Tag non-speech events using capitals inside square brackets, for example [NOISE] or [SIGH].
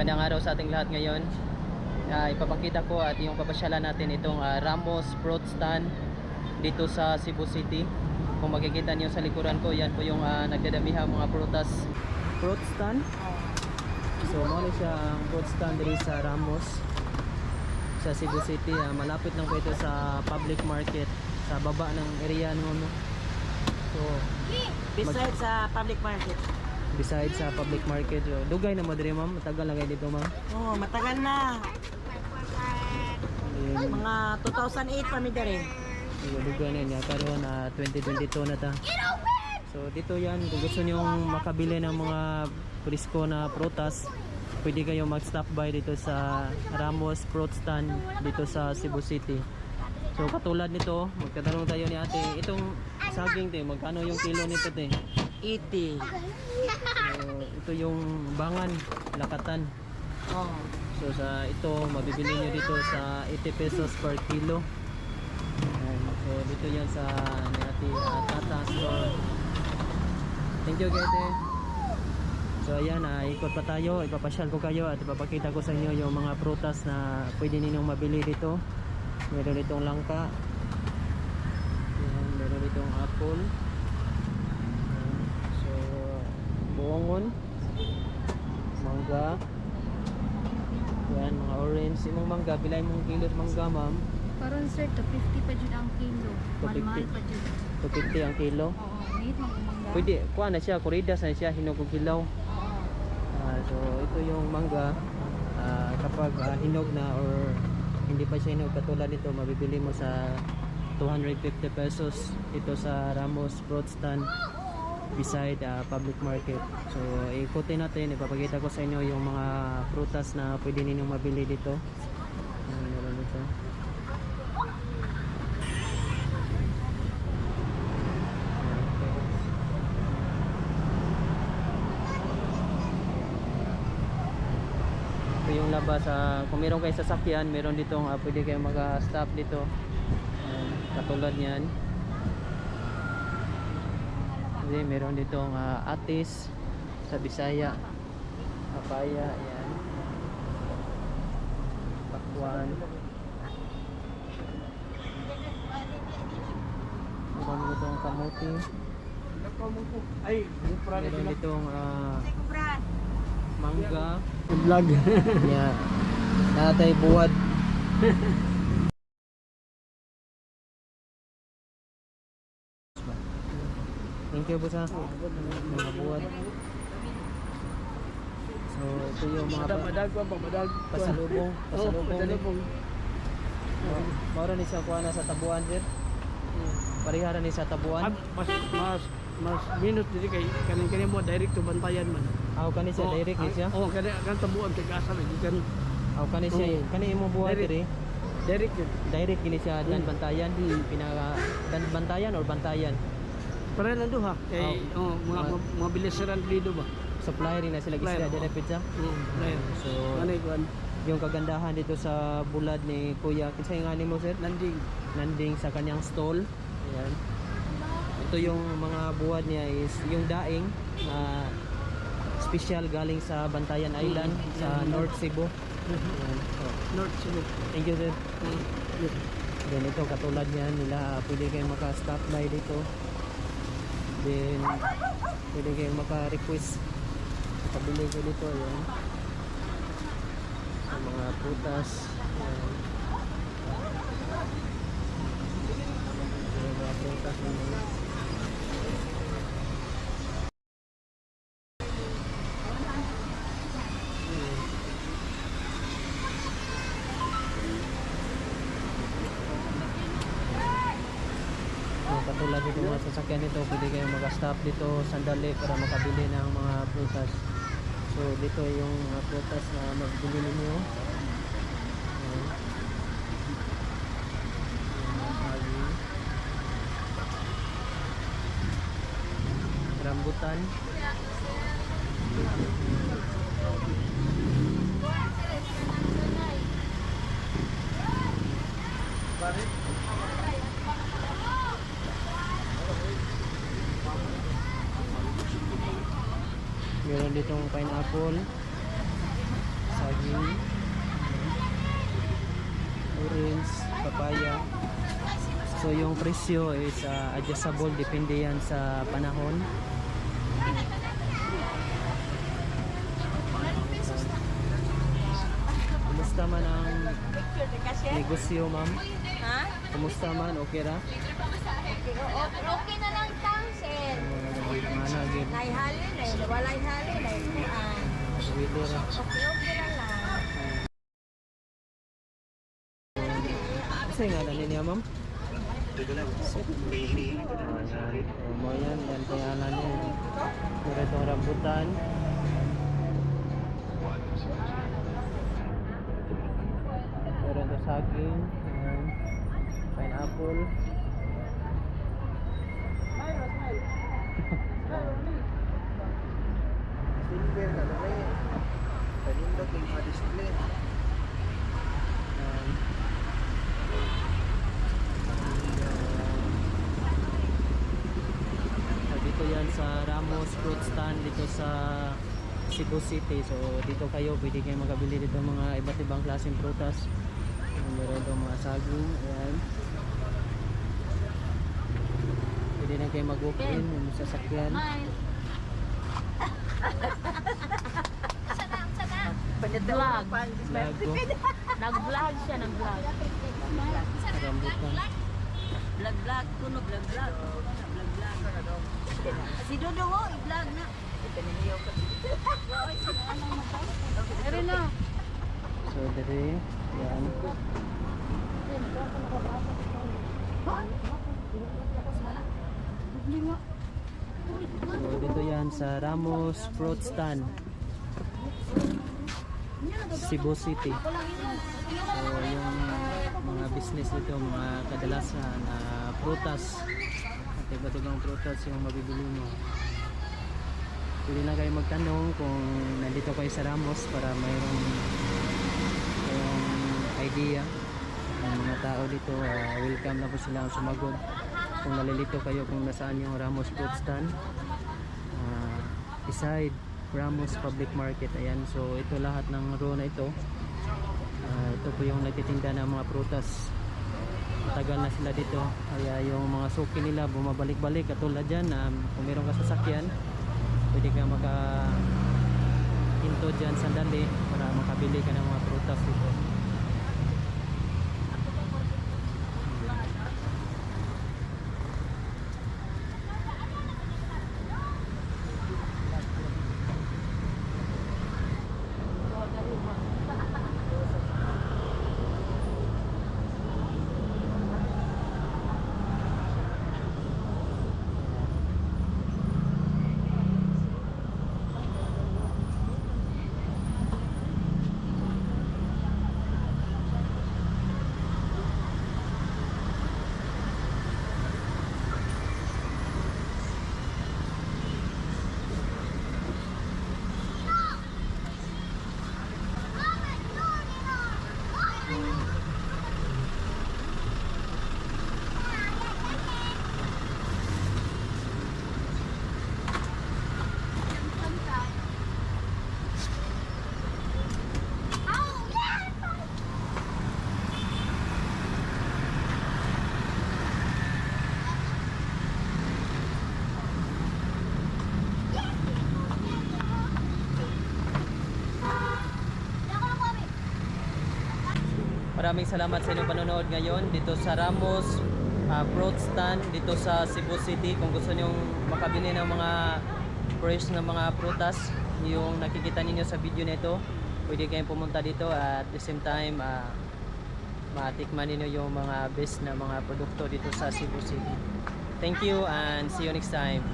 magandang araw sa ating lahat ngayon. Ah, ipapakita ko at yung papasyalan natin itong ah, Ramos Fruit Stand dito sa Cebu City. Kung makikita niyo sa likuran ko, yan po yung ah, nagdadamihang mga prutas. Fruit stand? So, mali siya ang fruit stand dito sa Ramos sa Cebu City. Ah, malapit lang po ito sa public market sa baba ng area no. no? So, Besides sa public market. Besides sa public market, so, dugay na mo diri ma'am, matagal lang kayo dito ma'am. Oo, matagal na. Ayun. Mga 2008 pa mi dere. Duga na niya karon na 2022 na ta. So dito yan kung gusto niyo makabili ng mga presko na prutas, pwede kayo mag-stop by dito sa Ramos Fruit Stand dito sa Cebu City. So katulad nito, magtatanong tayo ni ate, itong saging te, magkano yung kilo nito te? 80. So, ito yung bangan, lakatan. Oo. So sa ito, mabibili nyo dito sa 80 pesos per kilo. Ayan. So dito yan sa ni Ate uh, Tata Store. Thank you, Gete. So ayan, ah, ikot pa tayo. Ipapasyal ko kayo at ipapakita ko sa inyo yung mga prutas na pwede ninyong mabili dito. Meron ditong langka. Ayan, meron ditong apple. Ayan. So, buongon. Mangga. Yan, mga orange. Imong mangga, bilay mong kilot mangga, ma'am. Karon sir, to 50 pa jud ang kilo. 250. Mahal pa jud. 250 ang kilo. Oo, need mo kumangga. Pwede, kuha na siya, kuridas na siya, hinog og hilaw. Oo. Ah, so, ito yung mangga. Ah, kapag ah, hinog na or hindi pa siya hinog, katulad nito, mabibili mo sa 250 pesos dito sa Ramos Fruit Stand beside ah, public market. So, ikutin natin, ipapakita ko sa inyo yung mga prutas na pwede ninyong mabili dito. Ayan, meron dito. Ito yung labas sa kung meron kayo sasakyan, meron ditong uh, pwede kayong mag-stop dito. Ayan, katulad niyan. Hindi, meron ditong ah, atis sa Bisaya. Papaya, ayan. Pakwan. Meron ditong kamuti. Ay, Meron ditong ah, mangga. Vlog. Yeah. Natay buwad. [LAUGHS] Thank you, Busa. Mga buwad. So, ito yung mga pa- madag pa? Madag. pasalubong. Oh, Pasalubong. pasalubong. Oh, Maura ni siya kuha na sa tabuan, sir. Parihara ni sa Ah, tabuan. Mas, mas, mas minus dito kay kanin kanin mo direct to bantayan man. Aw kani siya Oh, direct ang- siya. Oh, kani kan tabuan kay asa lagi kan Aw kani siya. Oh. Kani imo Direct. diri. direct yun. Direct gini siya dan bantayan. Pinaka dan bantayan or bantayan. Para lang duha kay oh, mga Ah. mga, mga bilisiran dito ba. Supplier rin na sila Supplier, gisda oo. dere pizza. Oh, lain. So, Ano kuan? yung kagandahan dito sa bulad ni Kuya, kinsa yung ani mo sir? Landing. Nanding sa kanyang stall. Ayan. Ito yung mga buwad niya is yung daing na special galing sa Bantayan Island sa North Cebu. Ayan. So, North Cebu. thank you sir. Mm. Yun. Then ito katulad niyan nila pwede kayong maka-stop by dito. Then pwede kayong maka-request pabili ko dito yun. Yung mga prutas. Ayan. Mga prutas na mga Dito mga sasakyan nito, pwede kayong mag-stop dito sandali para makabili ng mga prutas. So, dito yung mga prutas na mabili ninyo. Rambutan. Pineapple. saging, orange, papaya. So yung presyo is ah, adjustable depende yan sa panahon. Kumusta man ang negosyo, ma'am? Ha? Kumusta man? Okay ra? Okay, okay, okay na lang tang, sir. Mana gid. Naihalin eh. Walay halin eh. Kuan. Pwede ra. Okay, okay lang lang. Kasi nga na niya, ma'am? Mo yan. Yan pangalan niya. Pero itong rambutan. Meron ito saging. Pineapple. Ayan. So, dito yan sa Ramos Fruit Stand dito sa Cebu City. So dito kayo pwede kayo makabili dito ng mga iba't ibang klaseng prutas. Meron itong mga saging. Ayan. Pwede na kayo mag-walk-in yung sasakyan. Smile. Vlog. Lago. Nag-vlog siya, nag-vlog. Rambutan. Vlog, vlog. Kuno, vlog, vlog. Si Dodo ho, i-vlog na. Pero na. So dere. Yan. So dito yan sa Ramos Fruit Stand. Cebu City. So yung mga business dito, mga kadalasan na prutas. Ibang prutas yung mabibili mo. Pwede na kayo magtanong kung nandito kayo sa Ramos para mayroong kayong idea ng mga tao dito. ah, welcome na po sila ang sumagot. Kung nalilito kayo kung nasaan yung Ramos Fruit Stand. ah, beside Ramos Public Market. Ayan, so ito lahat ng row na ito. Ah, ito po yung nagtitinda ng mga prutas. Matagal na sila dito. Kaya yung mga suki nila bumabalik-balik. Katulad dyan, um, kung meron ka sasakyan, pwede ka maka hinto dyan sandali para makabili ka ng mga prutas dito. Maraming salamat sa inyong panonood ngayon dito sa Ramos uh, Fruit Stand dito sa Cebu City. Kung gusto nyong makabili ng mga fresh na mga prutas, yung nakikita ninyo sa video nito, pwede kayong pumunta dito at the same time uh, matikman ninyo yung mga best na mga produkto dito sa Cebu City. Thank you and see you next time.